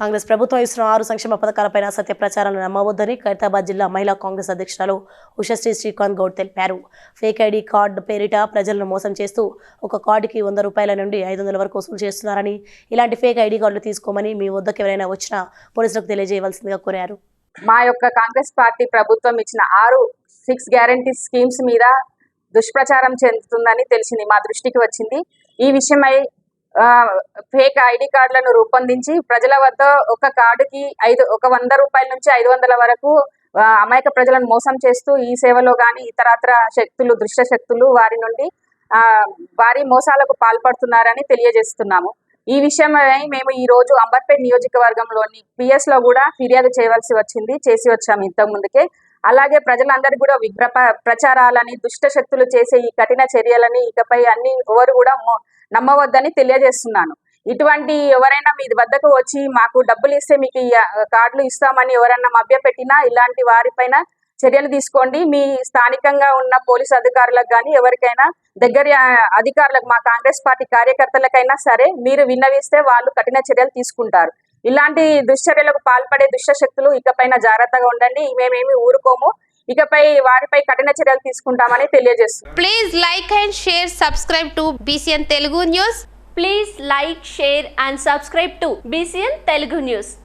కాంగ్రెస్ ప్రభుత్వం ఇస్తున్న ఆరు సంక్షేమ పథకాలపై సత్య ప్రచారాలను నమ్మవద్దని ఖైరతాబాద్ జిల్లా మహిళా కాంగ్రెస్ అధ్యక్షురాలు ఉషశ్రీ శ్రీకాంత్ గౌడ్ తెలిపారు. ఫేక్ ఐడి కార్డు పేరిట ప్రజలను మోసం చేస్తూ ఒక కార్డుకి వంద రూపాయల నుండి ఐదు వందల వరకు వసూలు చేస్తున్నారని ఇలాంటి ఫేక్ ఐడి కార్డులు తీసుకోమని మీ వద్దకు ఎవరైనా వచ్చినా పోలీసులకు తెలియజేయవలసిందిగా కోరారు. మా యొక్క కాంగ్రెస్ పార్టీ ప్రభుత్వం ఇచ్చిన ఆరు సిక్స్ గ్యారంటీ స్కీమ్స్ మీద దుష్ప్రచారం చెందుతుందని తెలిసింది మా దృష్టికి వచ్చింది. ఈ విషయమై ఫేక్ ఐడి కార్డులను రూపొందించి ప్రజల వద్ద ఒక కార్డుకి ఐదు ఒక వంద రూపాయల నుంచి ఐదు వందల వరకు అమాయక ప్రజలను మోసం చేస్తూ ఈ సేవలో కానీ ఇతరత్ర శక్తులు దృశ్య శక్తులు వారి నుండి ఆ, వారి మోసాలకు పాల్పడుతున్నారని తెలియజేస్తున్నాము. ఈ విషయమై మేము ఈ రోజు అంబర్పేట్ నియోజకవర్గంలోని పిఎస్లో కూడా ఫిర్యాదు చేయవలసి వచ్చింది చేసి వచ్చాము ఇంతకు ముందుకే. అలాగే ప్రజలందరికీ కూడా విగ్రహ ప్రచారాలని దుష్ట శక్తులు చేసే ఈ కఠిన చర్యలని ఇకపై అన్ని ఎవరు కూడా నమ్మవద్దని తెలియజేస్తున్నాను. ఇటువంటి ఎవరైనా మీ వద్దకు వచ్చి మాకు డబ్బులు ఇస్తే మీకు ఈ కార్డులు ఇస్తామని ఎవరైనా మభ్యపెట్టినా ఇలాంటి వారిపైన చర్యలు తీసుకోండి. మీ స్థానికంగా ఉన్న పోలీసు అధికారులకు కానీ ఎవరికైనా దగ్గర అధికారులకు మా కాంగ్రెస్ పార్టీ కార్యకర్తలకైనా సరే మీరు విన్నవిస్తే వాళ్ళు కఠిన చర్యలు తీసుకుంటారు. ఇలాంటి దుశ్చర్యలకు పాల్పడే దుష్ట శక్తులు ఇకపైన జాగ్రత్తగా ఉండండి. మేమేమి ఊరుకోము. ఇకపై వారిపై కఠిన చర్యలు తీసుకుంటామని తెలియజేస్తుంది please like and share subscribe to BCN Telugu news please like share and subscribe to BCN Telugu news